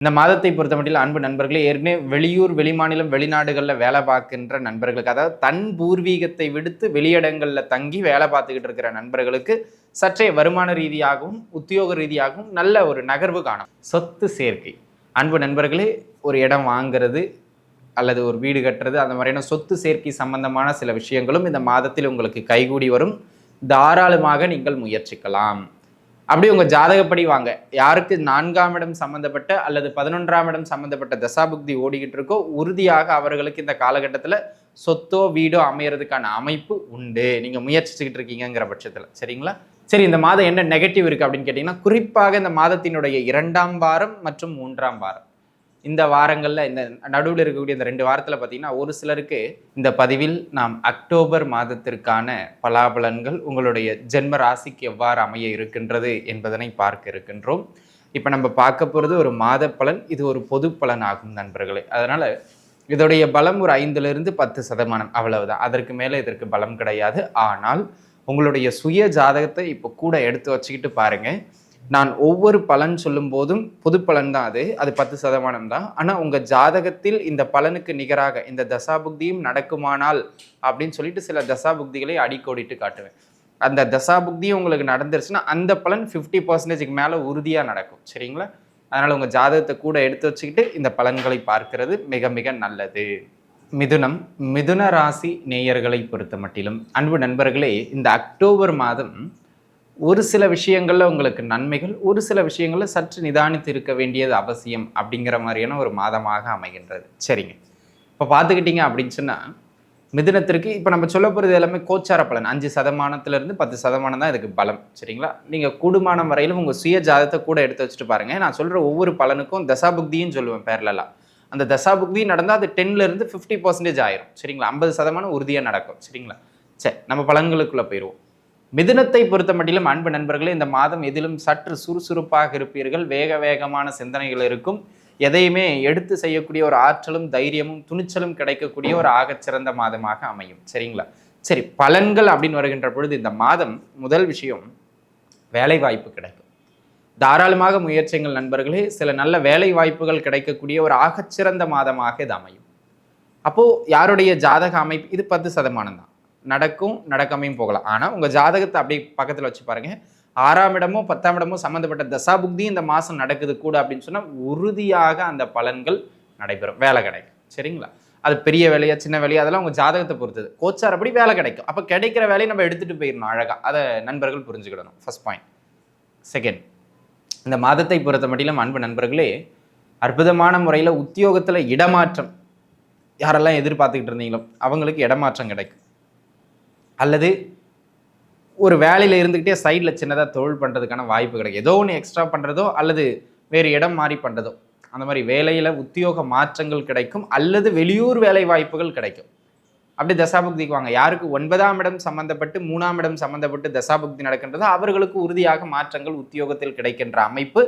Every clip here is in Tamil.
இந்த மாதத்தை பொறுத்தமட்டில் அன்பு நண்பர்களே ஏற்கனவே வெளியூர் வெளிமாநிலம் வெளிநாடுகளில் வேலை பார்க்கின்ற நண்பர்களுக்கு அதாவது தன் பூர்வீகத்தை விடுத்து வெளியிடங்களில் தங்கி வேலை பார்த்துக்கிட்டு இருக்கிற நண்பர்களுக்கு சற்றே வருமான ரீதியாகவும் உத்தியோக ரீதியாகவும் நல்ல ஒரு நகர்வு காணும். சொத்து சேர்க்கை. அன்பு நண்பர்களே ஒரு இடம் வாங்குறது அல்லது ஒரு வீடு கட்டுறது அந்த மாதிரியான சொத்து சேர்க்கை சம்பந்தமான சில விஷயங்களும் இந்த மாதத்தில் உங்களுக்கு கைகூடி வரும். தாராளமாக நீங்கள் முயற்சிக்கலாம். அப்படி உங்க ஜாதகப்படி வாங்க. யாருக்கு நான்காம் இடம் சம்பந்தப்பட்ட அல்லது பதினொன்றாம் இடம் சம்பந்தப்பட்ட தசாபுக்தி ஓடிக்கிட்டு இருக்கோ உறுதியாக அவர்களுக்கு இந்த காலகட்டத்தில் சொத்தோ வீடோ அமையறதுக்கான அமைப்பு உண்டு. நீங்க முயற்சிச்சுக்கிட்டு இருக்கீங்கங்கிற பட்சத்தில். சரிங்களா? சரி இந்த மாதம் என்ன நெகட்டிவ் இருக்கு அப்படின்னு கேட்டிங்கன்னா குறிப்பாக இந்த மாதத்தினுடைய இரண்டாம் வாரம் மற்றும் மூன்றாம் வாரம். இந்த வாரங்களில் இந்த நடுவில் இருக்கக்கூடிய இந்த ரெண்டு வாரத்தில் பார்த்தீங்கன்னா ஒரு சிலருக்கு இந்த பதிவில் நாம் அக்டோபர் மாதத்திற்கான பலாபலன்கள் உங்களுடைய ஜென்ம ராசிக்கு எவ்வாறு அமைய இருக்கின்றது என்பதனை பார்க்க இருக்கின்றோம். இப்போ நம்ம பார்க்க போகிறது ஒரு மாத பலன் இது ஒரு பொது பலன் ஆகும் நண்பர்களே. அதனால் இதோடைய பலம் ஒரு ஐந்துலேருந்து பத்து சதமானம் அவ்வளவுதான். அதற்கு மேலே இதற்கு பலம் கிடையாது. ஆனால் உங்களுடைய சுய ஜாதகத்தை இப்போ கூட எடுத்து வச்சுக்கிட்டு பாருங்கள் நான் ஒவ்வொரு பலன் சொல்லும் போதும் புது பலன் தான் அது. அது பத்து சதமானம் தான். ஆனால் உங்கள் ஜாதகத்தில் இந்த பலனுக்கு நிகராக இந்த தசாபுக்தியும் நடக்குமானால் அப்படின்னு சொல்லிட்டு சில தசாபுக்திகளை அடிக்கோடிட்டு காட்டுவேன். அந்த தசாபுக்தியும் உங்களுக்கு நடந்துருச்சுன்னா அந்த பலன் ஃபிஃப்டி பர்சன்டேஜுக்கு மேலே உறுதியாக நடக்கும். சரிங்களா? அதனால் உங்கள் ஜாதகத்தை கூட எடுத்து வச்சுக்கிட்டு இந்த பலன்களை பார்க்கிறது மிக மிக நல்லது. மிதுனம் மிதுன ராசி நேயர்களை பொறுத்த மட்டிலும் அன்பு நண்பர்களே இந்த அக்டோபர் மாதம் ஒரு சில விஷயங்களில் உங்களுக்கு நன்மைகள் ஒரு சில விஷயங்களில் சற்று நிதானித்து இருக்க வேண்டியது அவசியம் அப்படிங்கிற மாதிரியான ஒரு மாதமாக அமைகின்றது. சரிங்க. இப்போ பார்த்துக்கிட்டிங்க அப்படின்னு சொன்னால் மிதுனத்திற்கு இப்போ நம்ம சொல்ல போகிறது எல்லாமே கோச்சார பலன். அஞ்சு சதமானத்துலேருந்து பத்து சதமானம் தான் இதுக்கு பலம். சரிங்களா? நீங்கள் கூடுமான வரையிலும் உங்கள் சுய ஜாதத்தை கூட எடுத்து வச்சுட்டு பாருங்கள் நான் சொல்கிற ஒவ்வொரு பலனுக்கும் தசாபுக்தியும் சொல்லுவேன் பேர்லலாம். அந்த தசாபுக்தி நடந்தால் அது டென்லேருந்து ஃபிஃப்டி பர்சன்டேஜ் ஆயிரும். சரிங்களா? ஐம்பது சதமானம் உறுதியாக நடக்கும். சரிங்களா? சரி நம்ம பலன்களுக்குள்ளே போயிடுவோம் மிதுனத்தை பொறுத்த மட்டிலும் அன்பு நண்பர்களே இந்த மாதம் எதிலும் சற்று சுறுசுறுப்பாக இருப்பீர்கள். வேக வேகமான சிந்தனைகள் இருக்கும். எதையுமே எடுத்து செய்யக்கூடிய ஒரு ஆற்றலும் தைரியமும் துணிச்சலும் கிடைக்கக்கூடிய ஒரு ஆகச்சிறந்த மாதமாக அமையும். சரிங்களா? சரி பலன்கள் அப்படின்னு வருகின்ற பொழுது இந்த மாதம் முதல் விஷயம் வேலை வாய்ப்பு கிடைக்கும். தாராளமாக முயற்சிகள் நண்பர்களே. சில நல்ல வேலை வாய்ப்புகள் கிடைக்கக்கூடிய ஒரு ஆகச்சிறந்த மாதமாக இது அமையும். அப்போது யாருடைய ஜாதக அமைப்பு இது பத்து சதமானம் தான். நடக்கும் நடக்காமையும் போகலாம். ஆனால் உங்கள் ஜாதகத்தை அப்படியே பக்கத்தில் வச்சு பாருங்கள் ஆறாம் இடமோ பத்தாம் இடமோ சம்மந்தப்பட்ட தசாபுக்தி இந்த மாதம் நடக்குது கூட அப்படின்னு சொன்னால் உறுதியாக அந்த பலன்கள் நடைபெறும். வேலை கிடைக்கும். சரிங்களா? அது பெரிய வேலையா சின்ன வேலையா அதெல்லாம் உங்கள் ஜாதகத்தை பொறுத்தது. கோச்சார் அப்படி வேலை கிடைக்கும். அப்போ கிடைக்கிற வேலையை நம்ம எடுத்துகிட்டு போயிடணும் அழகாக அதை நண்பர்கள் புரிஞ்சுக்கிடணும். ஃபர்ஸ்ட் பாயிண்ட் செகண்ட் இந்த மாதத்தை பொறுத்த மட்டிலும் அன்பு நண்பர்களே அற்புதமான முறையில் உத்தியோகத்தில் இடமாற்றம். யாரெல்லாம் எதிர்பார்த்துக்கிட்டு இருந்தீங்களோ அவங்களுக்கு இடமாற்றம் கிடைக்கும். அல்லது ஒரு வேலையில் இருந்துக்கிட்டே சைடில் சின்னதாக தொழில் பண்ணுறதுக்கான வாய்ப்பு கிடைக்கும். ஏதோ ஒன்று எக்ஸ்ட்ரா பண்ணுறதோ அல்லது வேறு இடம் மாறி பண்ணுறதோ அந்த மாதிரி வேலையில் உத்தியோக மாற்றங்கள் கிடைக்கும் அல்லது வெளியூர் வேலை வாய்ப்புகள் கிடைக்கும். அப்படி தசாபுக்திக்கு வாங்க. யாருக்கு ஒன்பதாம் இடம் சம்பந்தப்பட்டு மூணாம் இடம் சம்பந்தப்பட்டு தசாபுக்தி நடக்கின்றதோ அவர்களுக்கு உறுதியாக மாற்றங்கள் உத்தியோகத்தில் கிடைக்கின்ற அமைப்பு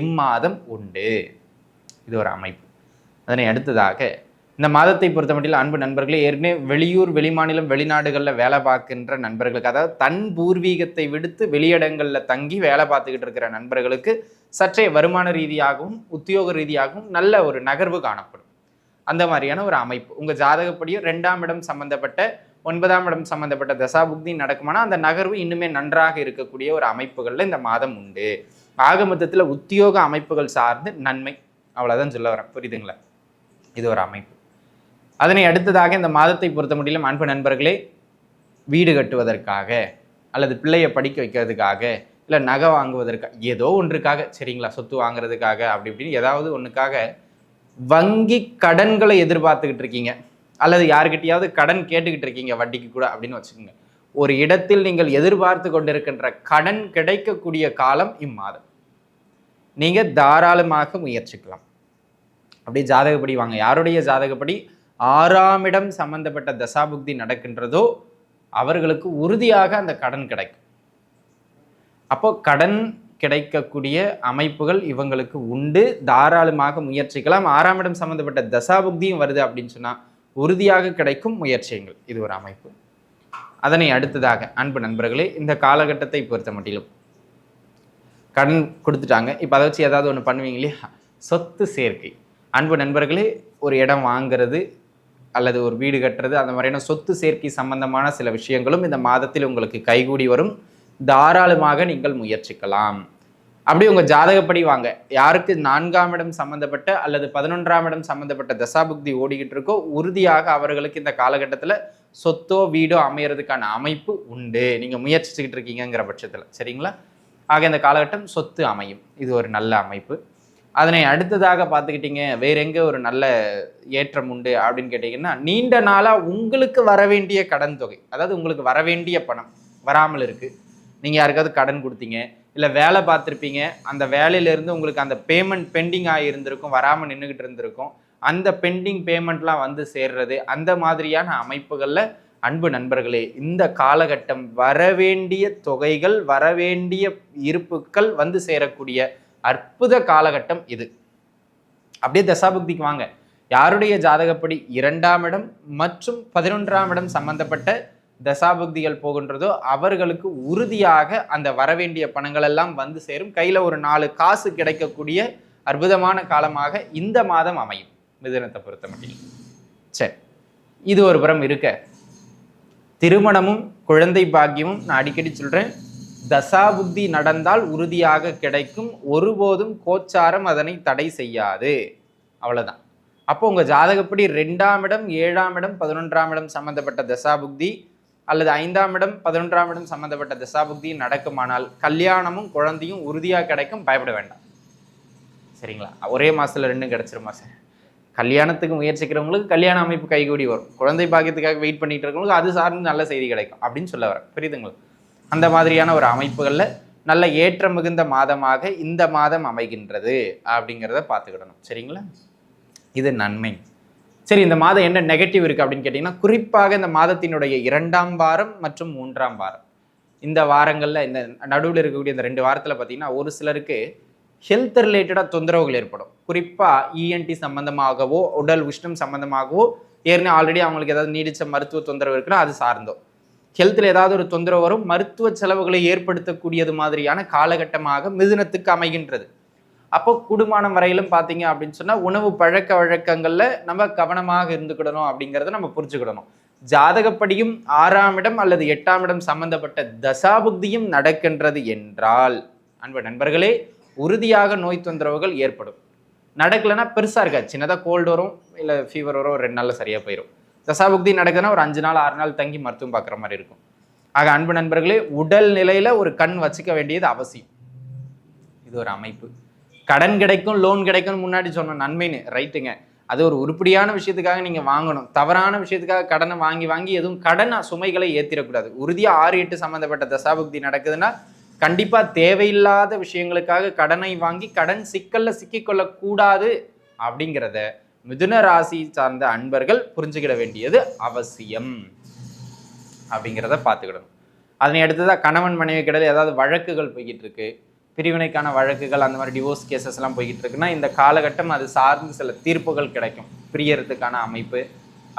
இம்மாதம் உண்டு. இது ஒரு அமைப்பு. அதனை அடுத்ததாக இந்த மாதத்தை பொறுத்தமட்டில் அன்பு நண்பர்களே ஏற்கனவே வெளியூர் வெளிமாநிலம் வெளிநாடுகளில் வேலை பார்க்கின்ற நண்பர்களுக்கு அதாவது தன் பூர்வீகத்தை விடுத்து வெளியிடங்களில் தங்கி வேலை பார்த்துக்கிட்டு இருக்கிற நண்பர்களுக்கு சற்றே வருமான ரீதியாகவும் உத்தியோக ரீதியாகவும் நல்ல ஒரு நகர்வு காணப்படும். அந்த மாதிரியான ஒரு அமைப்பு. உங்கள் ஜாதகப்படியும் ரெண்டாம் இடம் சம்பந்தப்பட்ட ஒன்பதாம் இடம் சம்பந்தப்பட்ட தசாபுக்தி நடக்குமானா அந்த நகர்வு இன்னுமே நன்றாக இருக்கக்கூடிய ஒரு அமைப்புகளில் இந்த மாதம் உண்டு. ஆக மொத்தத்தில் உத்தியோக அமைப்புகள் சார்ந்து நன்மை. அவ்வளோதான் சொல்ல வரேன். புரியுதுங்களா? இது ஒரு அமைப்பு. அதனை அடுத்ததாக இந்த மாதத்தை பொறுத்த முடியலும் அன்பு நண்பர்களே வீடு கட்டுவதற்காக அல்லது பிள்ளையை படிக்க வைக்கிறதுக்காக இல்லை நகை வாங்குவதற்காக ஏதோ ஒன்றுக்காக சரிங்களா சொத்து வாங்குறதுக்காக அப்படி இப்படின்னு ஏதாவது ஒன்றுக்காக வங்கி கடன்களை எதிர்பார்த்துக்கிட்டு இருக்கீங்க. அல்லது யாருக்கிட்டையாவது கடன் கேட்டுக்கிட்டு இருக்கீங்க வட்டிக்கு கூட அப்படின்னு வச்சுக்கோங்க. ஒரு இடத்தில் நீங்கள் எதிர்பார்த்து கொண்டிருக்கின்ற கடன் கிடைக்கக்கூடிய காலம் இம்மாதம். நீங்கள் தாராளமாக முயற்சிக்கலாம். அப்படியே ஜாதகப்படி வாங்க. யாருடைய ஜாதகப்படி? ஆறாம் இடம் சம்பந்தப்பட்ட தசாபுக்தி நடக்கின்றதோ அவர்களுக்கு உறுதியாக அந்த கடன் கிடைக்கும். அப்போ கடன் கிடைக்கக்கூடிய அமைப்புகள் இவங்களுக்கு உண்டு. தாராளமாக முயற்சிக்கலாம். ஆறாம் இடம் சம்பந்தப்பட்ட தசாபுக்தியும் வருது அப்படின்னு சொன்னால் உறுதியாக கிடைக்கும் முயற்சியங்கள். இது ஒரு அமைப்பு. அதனை அடுத்ததாக அன்பு நண்பர்களே இந்த காலகட்டத்தை பொறுத்த மட்டிலும் கடன் கொடுத்துட்டாங்க. இப்போ அதை வச்சு ஏதாவது ஒன்று பண்ணுவீங்க இல்லையா? சொத்து சேர்க்கை. அன்பு நண்பர்களே ஒரு இடம் வாங்கிறது அல்லது ஒரு வீடு கட்டுறது அந்த மாதிரியான சொத்து சேர்க்கை சம்பந்தமான சில விஷயங்களும் இந்த மாதத்தில் உங்களுக்கு கைகூடி வரும். தாராளமாக நீங்கள் முயற்சிக்கலாம். அப்படி உங்கள் ஜாதகப்படி வாங்க. யாருக்கு நான்காம் இடம் சம்பந்தப்பட்ட அல்லது பதினொன்றாம் இடம் சம்பந்தப்பட்ட தசாபுக்தி ஓடிக்கிட்டு இருக்கோ உறுதியாக அவர்களுக்கு இந்த காலகட்டத்தில் சொத்தோ வீடோ அமையறதுக்கான அமைப்பு உண்டு. நீங்கள் முயற்சிச்சுக்கிட்டு இருக்கீங்கங்கிற பட்சத்தில். சரிங்களா? ஆக இந்த காலகட்டம் சொத்து அமையும். இது ஒரு நல்ல அமைப்பு. அதனை அடுத்ததாக பார்த்துக்கிட்டீங்க வேற எங்க ஒரு நல்ல ஏற்றம் உண்டு அப்படின்னு கேட்டிங்கன்னா நீண்ட நாளாக உங்களுக்கு வர வேண்டிய கடன் தொகை அதாவது உங்களுக்கு வர வேண்டிய பணம் வராமல் இருக்குது நீங்கள் யாருக்காவது கடன் கொடுத்தீங்க இல்லை வேலை பார்த்துருப்பீங்க அந்த வேலையிலேருந்து உங்களுக்கு அந்த பேமெண்ட் பெண்டிங் ஆகியிருந்திருக்கும் வராமல் நின்றுக்கிட்டு இருந்திருக்கும். அந்த பெண்டிங் பேமெண்ட்லாம் வந்து சேர்றது அந்த மாதிரியான அமைப்புகளில் அன்பு நண்பர்களே இந்த காலகட்டம் வரவேண்டிய தொகைகள் வரவேண்டிய இருப்புக்கள் வந்து சேரக்கூடிய அற்புத காலகட்டம் இது. அப்படியே தசாபுக்திக்கு வாங்க. யாருடைய ஜாதகப்படி இரண்டாம் இடம் மற்றும் பதினொன்றாம் இடம் சம்பந்தப்பட்ட தசாபுக்திகள் போகின்றதோ அவர்களுக்கு உறுதியாக அந்த வரவேண்டிய பணங்கள் எல்லாம் வந்து சேரும். கையில் ஒரு நாலு காசு கிடைக்கக்கூடிய அற்புதமான காலமாக இந்த மாதம் அமையும். மிதனத்தை பொறுத்த மட்டும் சரி. இது ஒரு புறம் இருக்க. திருமணமும் குழந்தை பாக்கியமும் நான் அடிக்கடி சொல்கிறேன் தசாபுத்தி நடந்தால் உறுதியாக கிடைக்கும். ஒருபோதும் கோச்சாரம் அதனை தடை செய்யாது. அவ்வளோதான் அப்போ உங்கள் ஜாதகப்படி ரெண்டாம் இடம் ஏழாம் இடம் பதினொன்றாம் இடம் சம்பந்தப்பட்ட தசாபுக்தி அல்லது ஐந்தாம் இடம் பதினொன்றாம் இடம் சம்பந்தப்பட்ட தசாபுக்தி நடக்குமானால் கல்யாணமும் குழந்தையும் உறுதியாக கிடைக்கும். பயப்பட வேண்டாம். சரிங்களா? ஒரே மாதத்தில் ரெண்டும் கிடச்சிருமா சார்? கல்யாணத்துக்கு முயற்சிக்கிறவங்களுக்கு கல்யாண அமைப்பு கைகூடி வரும். குழந்தை பாக்கியத்துக்காக வெயிட் பண்ணிட்டு இருக்கவங்களுக்கு அது சார்ந்து நல்ல செய்தி கிடைக்கும். அப்படின்னு சொல்ல வரேன் புரியுதுங்களா? அந்த மாதிரியான ஒரு அமைப்புகளில் நல்ல ஏற்றம் மிகுந்த மாதமாக இந்த மாதம் அமைகின்றது அப்படிங்கிறத பார்த்துக்கிடணும். சரிங்களா? இது நன்மை. சரி இந்த மாதம் என்ன நெகட்டிவ் இருக்குது அப்படின்னு கேட்டிங்கன்னா குறிப்பாக இந்த மாதத்தினுடைய இரண்டாம் வாரம் மற்றும் மூன்றாம் வாரம். இந்த வாரங்களில் இந்த நடுவில் இருக்கக்கூடிய இந்த ரெண்டு வாரத்தில் பார்த்தீங்கன்னா ஒரு சிலருக்கு ஹெல்த் ரிலேட்டடாக தொந்தரவுகள் ஏற்படும். குறிப்பாக இஎன்டி சம்மந்தமாகவோ உடல் உஷ்ணம் சம்மந்தமாகவோ ஏற்கனவே ஆல்ரெடி அவங்களுக்கு ஏதாவது நீடிச்ச மருத்துவ தொந்தரவு இருக்குன்னா அது சார்ந்தோ. ஹெல்த்தில் ஏதாவது ஒரு தொந்தரவு வரும் மருத்துவ செலவுகளை ஏற்படுத்தக்கூடியது மாதிரியான காலகட்டமாக மிதுனத்துக்கு அமைகின்றது. அப்போ குடும்பம் வரையிலும் பார்த்தீங்க அப்படின்னு சொன்னால் உணவு பழக்க வழக்கங்களில் நம்ம கவனமாக இருந்துக்கிடணும் அப்படிங்கிறத நம்ம புரிஞ்சுக்கிடணும். ஜாதகப்படியும் ஆறாம் இடம் அல்லது எட்டாம் இடம் சம்பந்தப்பட்ட தசாபுக்தியும் நடக்கின்றது என்றால் அன்பு நண்பர்களே உறுதியாக நோய் தொந்தரவுகள் ஏற்படும். நடக்கலைன்னா பெருசாக இருக்காது. சின்னதாக கோல்டு வரும் இல்லை ஃபீவர் வரும் ரெண்டு நாளில் சரியாக போயிடும் தசாபுக்தி நடக்குதுன்னா ஒரு அஞ்சு நாள் ஆறு நாள் தங்கி மருத்துவம் பார்க்குற மாதிரி இருக்கும். ஆக அன்பு நண்பர்களே உடல் நிலையில் ஒரு கண் வச்சுக்க வேண்டியது அவசியம். இது ஒரு அமைப்பு. கடன் கிடைக்கும் லோன் கிடைக்கும் முன்னாடி சொன்ன நன்மைன்னு ரைட்டுங்க. அது ஒரு உருப்படியான விஷயத்துக்காக நீங்கள் வாங்கணும். தவறான விஷயத்துக்காக கடனை வாங்கி வாங்கி எதுவும் கடன் சுமைகளை ஏற்றிடக்கூடாது உறுதியாக ஆறு எட்டு சம்மந்தப்பட்ட தசாபுக்தி நடக்குதுன்னா கண்டிப்பாக தேவையில்லாத விஷயங்களுக்காக கடனை வாங்கி கடன் சிக்கலில் சிக்கிக்கொள்ளக்கூடாது அப்படிங்கிறத மிதுன ராசி சார்ந்த அன்பர்கள் புரிஞ்சுக்கிட வேண்டியது அவசியம் அப்படிங்கிறத பார்த்துக்கிடணும். அதனை அடுத்ததாக கணவன் மனைவி கிடையாது ஏதாவது வழக்குகள் போய்கிட்டு இருக்கு பிரிவினைக்கான வழக்குகள் அந்த மாதிரி டிவோர்ஸ் கேசஸ் எல்லாம் போய்கிட்டு இருக்குன்னா இந்த காலகட்டம் அது சார்ந்து சில தீர்ப்புகள் கிடைக்கும். பிரியறதுக்கான அமைப்பு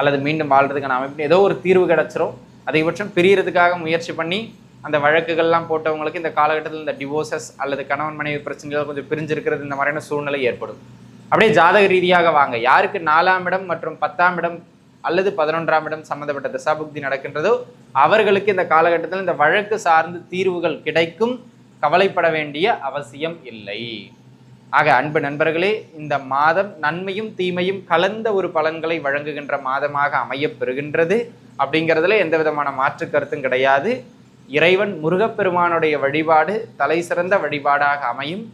அல்லது மீண்டும் வாழ்றதுக்கான அமைப்பு ஏதோ ஒரு தீர்வு கிடைச்சிரும். அதிகபட்சம் பிரியறதுக்காக முயற்சி பண்ணி அந்த வழக்குகள்லாம் போட்டவங்களுக்கு இந்த காலகட்டத்தில் இந்த டிவோர்சஸ் அல்லது கணவன் மனைவி பிரச்சனைகள் கொஞ்சம் பிரிஞ்சிருக்கிறது இந்த மாதிரியான சூழ்நிலை ஏற்படும். அப்படியே ஜாதக ரீதியாக வாங்க. யாருக்கு நாலாம் இடம் மற்றும் பத்தாம் இடம் அல்லது பதினொன்றாம் இடம் சம்பந்தப்பட்ட தசாபுக்தி நடக்கின்றதோ அவர்களுக்கு இந்த காலகட்டத்தில் இந்த வழக்கு சார்ந்து தீர்வுகள் கிடைக்கும். கவலைப்பட வேண்டிய அவசியம் இல்லை. ஆக அன்பு நண்பர்களே இந்த மாதம் நன்மையும் தீமையும் கலந்த ஒரு பலன்களை வழங்குகின்ற மாதமாக அமையப் பெறுகின்றது. அப்படிங்கிறதுல எந்த விதமான மாற்று கருத்தும் கிடையாது. இறைவன் முருகப்பெருமானுடைய வழிபாடு தலை சிறந்த வழிபாடாக அமையும்.